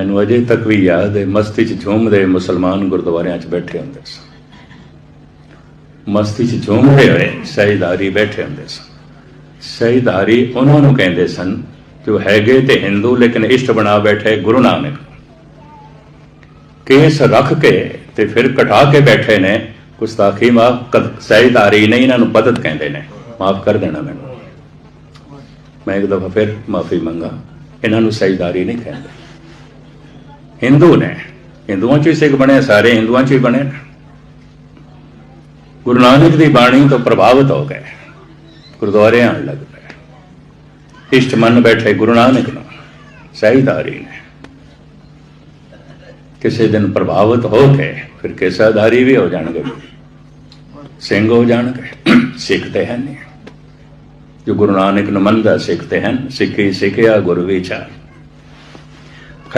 ਮੈਨੂੰ ਅਜੇ ਤੱਕ ਵੀ ਯਾਦ ਹੈ, ਮਸਤੀ 'ਚ ਝੂਮਦੇ ਮੁਸਲਮਾਨ ਗੁਰਦੁਆਰਿਆਂ 'ਚ ਬੈਠੇ ਹੁੰਦੇ ਸਨ ਮਸਤੀ 'ਚ ਝੂਮਦੇ ਹੋਏ ਸਹੀਦਾਰੀ ਬੈਠੇ ਹੁੰਦੇ ਸਨ ਸਹੀਦਾਰੀ ਉਹਨਾਂ ਨੂੰ ਕਹਿੰਦੇ ਸਨ ਜੋ ਹੈਗੇ ਤੇ ਹਿੰਦੂ ਲੇਕਿਨ ਇਸ਼ਟ ਬਣਾ ਬੈਠੇ ਗੁਰੂ ਨਾਨਕ ਕੇਸ ਰੱਖ ਕੇ ਤੇ ਫਿਰ ਕਟਾ ਕੇ ਬੈਠੇ ਨੇ, ਗੁਸਤਾਖੀ ਮਾਫ ਸਹੀਦਾਰੀ ਨਹੀਂ ਇਹਨਾਂ ਨੂੰ ਪਦਤ ਕਹਿੰਦੇ ਨੇ। ਮਾਫ ਕਰ ਦੇਣਾ ਮੈਨੂੰ। ਮੈਂ ਇੱਕ ਦਫਾ ਫਿਰ ਮਾਫੀ ਮੰਗਾ। ਇਹਨਾਂ ਨੂੰ ਸਹੀਦਾਰੀ ਨਹੀਂ ਕਹਿੰਦੇ। ਹਿੰਦੂ ਨੇ, ਹਿੰਦੂਆਂ ਚੋਂ ਹੀ ਸਿੱਖ ਬਣੇ, ਸਾਰੇ ਹਿੰਦੂਆਂ ਚੋਂ ਹੀ ਬਣੇ ਨੇ। ਗੁਰੂ ਨਾਨਕ ਦੀ ਬਾਣੀ ਤੋਂ ਪ੍ਰਭਾਵਿਤ ਹੋ ਗਏ ਗੁਰਦੁਆਰੇ ਆਣ ਲੱਗ ਪਏ। ਇਸ਼ਟ ਮੰਨ ਬੈਠੇ ਗੁਰੂ ਨਾਨਕ ਨੂੰ ਸਹੀਦਾਰੀ ਨੇ। ਕਿਸੇ ਦਿਨ ਪ੍ਰਭਾਵਿਤ ਹੋ ਕੇ ਫਿਰ ਕੇਸਾਧਾਰੀ ਵੀ ਹੋ ਜਾਣਗੇ। ਸਿੰਘ ਹੋ ਜਾਣਗੇ, ਸਿੱਖ ਸਿੱਖਦੇ ਹਨ ਜੋ ਗੁਰੂ ਨਾਨਕ ਨੂੰ ਮੰਨਦਾ ਸਿੱਖ ਸਿੱਖਦੇ ਹਨ ਸਿੱਖੀ ਸਿੱਖਿਆ ਗੁਰੂ ਵਿਚਾਰ।